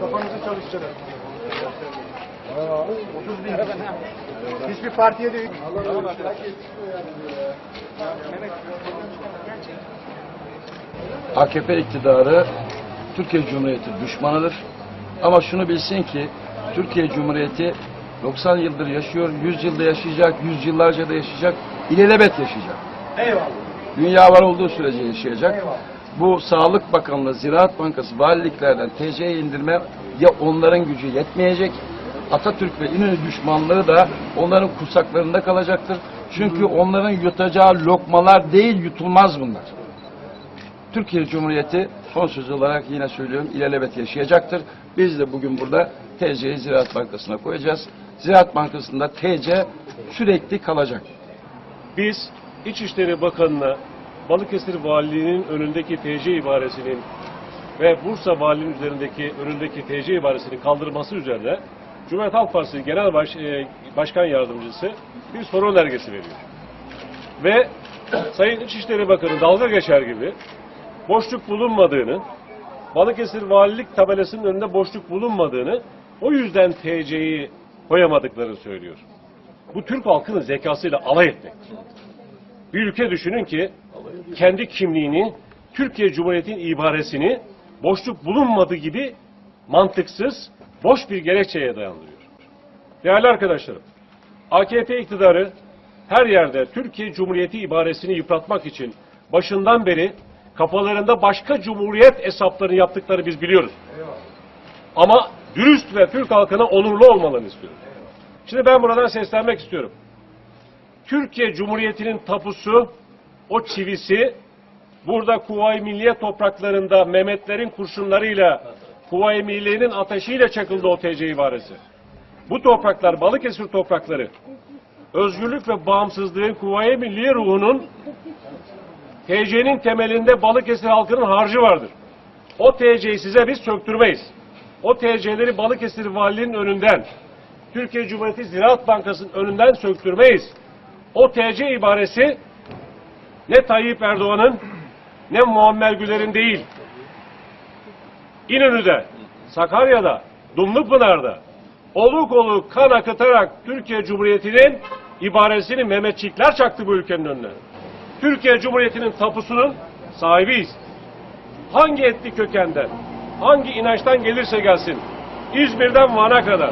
Kafanızı çalıştırın. 30 bin. Hiçbir partiye de AKP iktidarı Türkiye Cumhuriyeti düşmanıdır. Ama şunu bilsin ki Türkiye Cumhuriyeti 90 yıldır yaşıyor, 100 yılda yaşayacak, 100 yıllarca da yaşayacak, ilelebet yaşayacak. Eyvallah. Dünya var olduğu sürece yaşayacak. Eyvallah. Bu Sağlık Bakanlığı, Ziraat Bankası, valiliklerden TC'ye indirme ya onların gücü yetmeyecek, Atatürk ve İnönü düşmanlığı da onların kursaklarında kalacaktır. Çünkü onların yutacağı lokmalar değil, yutulmaz bunlar. Türkiye Cumhuriyeti son söz olarak yine söylüyorum ilelebet yaşayacaktır. Biz de bugün burada TC'yi Ziraat Bankası'na koyacağız. Ziraat Bankası'nda TC sürekli kalacak. Biz İçişleri Bakanı'na Balıkesir Valiliği'nin önündeki TC ibaresinin ve Bursa Valiliği'nin üzerindeki önündeki TC ibaresinin kaldırılması üzerine Cumhuriyet Halk Partisi Genel Baş, e, Başkan Yardımcısı bir soru önergesi veriyor. Ve Sayın İçişleri Bakanı dalga geçer gibi boşluk bulunmadığını, Balıkesir Valilik tabelasının önünde boşluk bulunmadığını, o yüzden TC'yi koyamadıklarını söylüyor. Bu Türk halkının zekasıyla alay etmektir. Bir ülke düşünün ki kendi kimliğini, Türkiye Cumhuriyeti'nin ibaresini boşluk bulunmadığı gibi mantıksız, boş bir gerekçeye dayandırıyor. Değerli arkadaşlarım, AKP iktidarı her yerde Türkiye Cumhuriyeti ibaresini yıpratmak için başından beri kafalarında başka cumhuriyet hesaplarını yaptıkları biz biliyoruz. Ama dürüst ve Türk halkına onurlu olmalarını istiyoruz. Şimdi ben buradan seslenmek istiyorum. Türkiye Cumhuriyeti'nin tapusu, o çivisi, burada Kuvayi Milliye topraklarında Mehmetlerin kurşunlarıyla, Kuvayi Milliye'nin ateşiyle çakıldı o TC ibaresi. Bu topraklar, Balıkesir toprakları, özgürlük ve bağımsızlığın Kuvayi Milliye ruhunun TC'nin temelinde Balıkesir halkının harcı vardır. O TC'yi size biz söktürmeyiz. O TC'leri Balıkesir Valiliğinin önünden, Türkiye Cumhuriyeti Ziraat Bankası'nın önünden söktürmeyiz. O TC ibaresi ne Tayyip Erdoğan'ın ne Muammer Güler'in değil. İnönü'de, Sakarya'da, Dumlupınar'da oluk oluk kan akıtarak Türkiye Cumhuriyeti'nin ibaresini Mehmetçikler çaktı bu ülkenin önüne. Türkiye Cumhuriyeti'nin tapusunun sahibiyiz. Hangi etnik kökenden, hangi inançtan gelirse gelsin, İzmir'den Van'a kadar,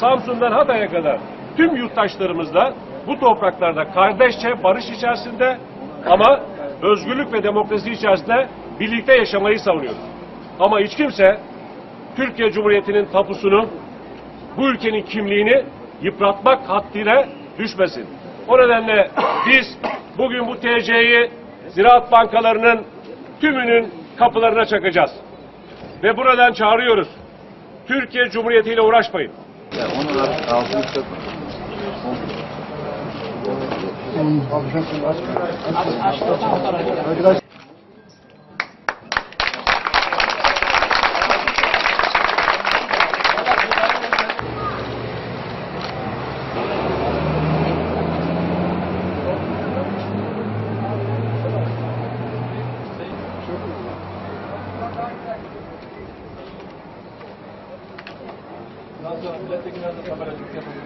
Samsun'dan Hatay'a kadar tüm yurttaşlarımızla bu topraklarda kardeşçe barış içerisinde ama özgürlük ve demokrasi içerisinde birlikte yaşamayı savunuyoruz. Ama hiç kimse Türkiye Cumhuriyeti'nin tapusunu, bu ülkenin kimliğini yıpratmak haddine düşmesin. O nedenle biz bugün bu TC'yi ziraat bankalarının tümünün kapılarına çakacağız. Ve buradan çağırıyoruz. Türkiye Cumhuriyeti ile uğraşmayın. Arkadaşlar Biraz sonra milletvekillerine haber ettik yapalım.